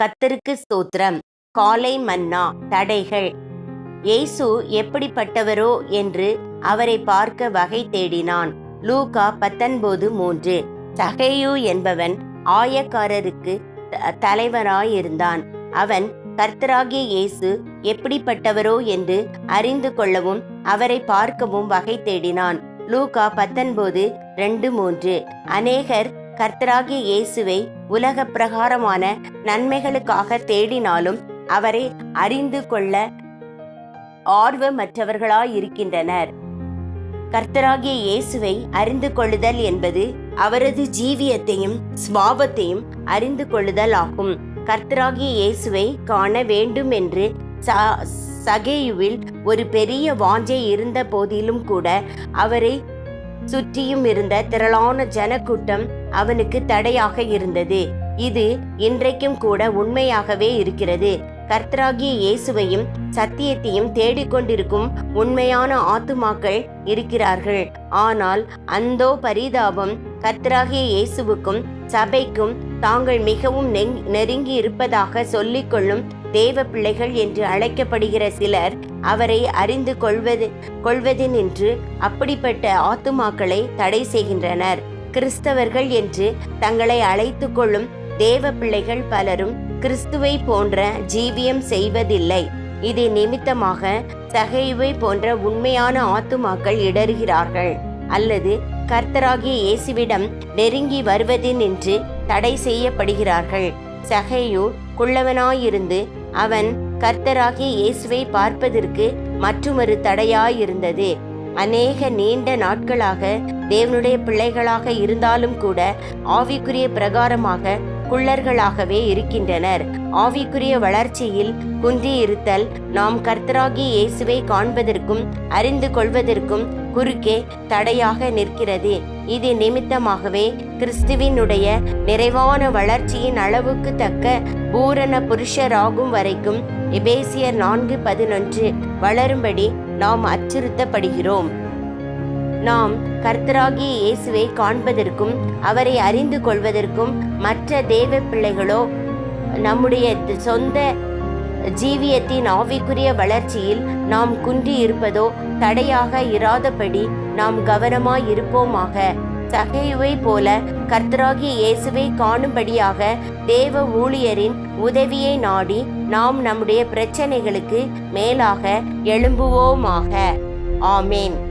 கத்தருக்கு ஸ்தோத்திரம். காலை மன்னா தடைகள். இயேசு எப்படிப்பட்டவரோ என்று அவரை பார்க்க வகை தேடினான். லூகா பத்தொன்பது மூன்று. சகேயு என்பவன் ஆயக்காரருக்கு த- தலைவராயிருந்தான். அவன் கர்த்தராகிய இயேசு எப்படிப்பட்டவரோ என்று அறிந்து கொள்ளவும் அவரை பார்க்கவும் வகை தேடினான். லூகா பத்தொன்பது ரெண்டு மூன்று. அநேகர் கர்த்தராகிய இயேசுவை உலக பிரகாரமான நன்மைகளுக்காக தேடினாலும் அவரை அறிந்து கொள்ள ஆர்வமற்றவர்களாயிருக்கின்றனர். கர்த்தராகிய இயேசுவை அறிந்து கொள்ளுதல் என்பது அவரது ஜீவியத்தையும் சுவாபத்தையும் அறிந்து கொள்ளுதல் ஆகும். கர்த்தராகிய இயேசுவை காண வேண்டும் என்று ச- சகேயுவில் ஒரு பெரிய வாஞ்சை இருந்த போதிலும் கூட அவரை சுற்றியும் இருந்த திரளான ஜனக்கூட்டம் அவனுக்கு தடையாக இருந்தது. இது இன்றைக்கும் கூட உண்மையாகவே இருக்கிறது. கர்த்தராகிய இயேசுவையும் சத்தியத்தையும் தேடிக்கொண்டிருக்கும் உண்மையான ஆத்துமாக்கள் இருக்கிறார்கள். ஆனால் அந்தோ பரிதாபம் கர்த்தராகிய இயேசுவுக்கும் சபைக்கும் தாங்கள் மிகவும் நெங்- நெருங்கி இருப்பதாக சொல்லிக்கொள்ளும் தேவ பிள்ளைகள் என்று அழைக்கப்படுகிற சிலர் அவரை அறிந்து கொள்வது கொள்வதினின்று அப்படிப்பட்ட ஆத்துமாக்களை தடை செய்கின்றனர். கிறிஸ்தவர்கள் என்று தங்களை அழைத்து கொள்ளும் தேவ பிள்ளைகள் பலரும் கிறிஸ்துவை போன்ற ஜீவியம் செய்வதில்லை. இது நிமித்தமாக சகைவை போன்ற உண்மையான ஆத்துமாக்கள் இடறுகிறார்கள். அல்லது கர்த்தராகிய இயேசுவிடம் நெருங்கி வருவதினின்று தடை செய்யப்படுகிறார்கள். சகையு குள்ளவனாயிருந்து அவன் கர்த்தராகிய இயேசுவை பார்ப்பதற்கு மற்றுமொரு தடையாயிருந்தது. அநேக நீண்ட நாட்களாக தேவனுடைய பிள்ளைகளாக இருந்தாலும் கூட ஆவிக்குரிய பிரகாரமாக குள்ளர்களாகவே இருக்கின்றனர். ஆவிக்குரிய வளர்ச்சியில் குன்றி இருத்தல் நாம் கர்த்தராகிய இயேசுவை காண்பதற்கும் அறிந்து கொள்வதற்கும் குறுக்கே தடையாக நிற்கிறது. இது நிமித்தமாகவே கிறிஸ்துவினுடைய நிறைவான வளர்ச்சியின் அளவுக்கு தக்க பூரண புருஷராகும் வரைக்கும் எபேசியர் நான்கு பதினொன்று வளரும்படி நாம் அச்சுறுத்தப்படுகிறோம். நாம் கர்த்தராகிய இயேசுவை காண்பதற்கும் அவரை அறிந்து கொள்வதற்கும் மற்ற தேவ பிள்ளைகளோ நம்முடைய சொந்த ஜீவியத்தின் ஆவிக்குரிய வளர்ச்சியில் நாம் குன்றி இருப்பதோ தடையாக இராதபடி நாம் கவனமாய் இருப்போமாக சகையுவை போல கர்த்தராகிய இயேசுவை காணும்படியாக தேவ ஊழியரின் உதவியை நாடி நாம் நம்முடைய பிரச்சனைகளுக்கு மேலாக எழும்புவோமாக. ஆமேன்.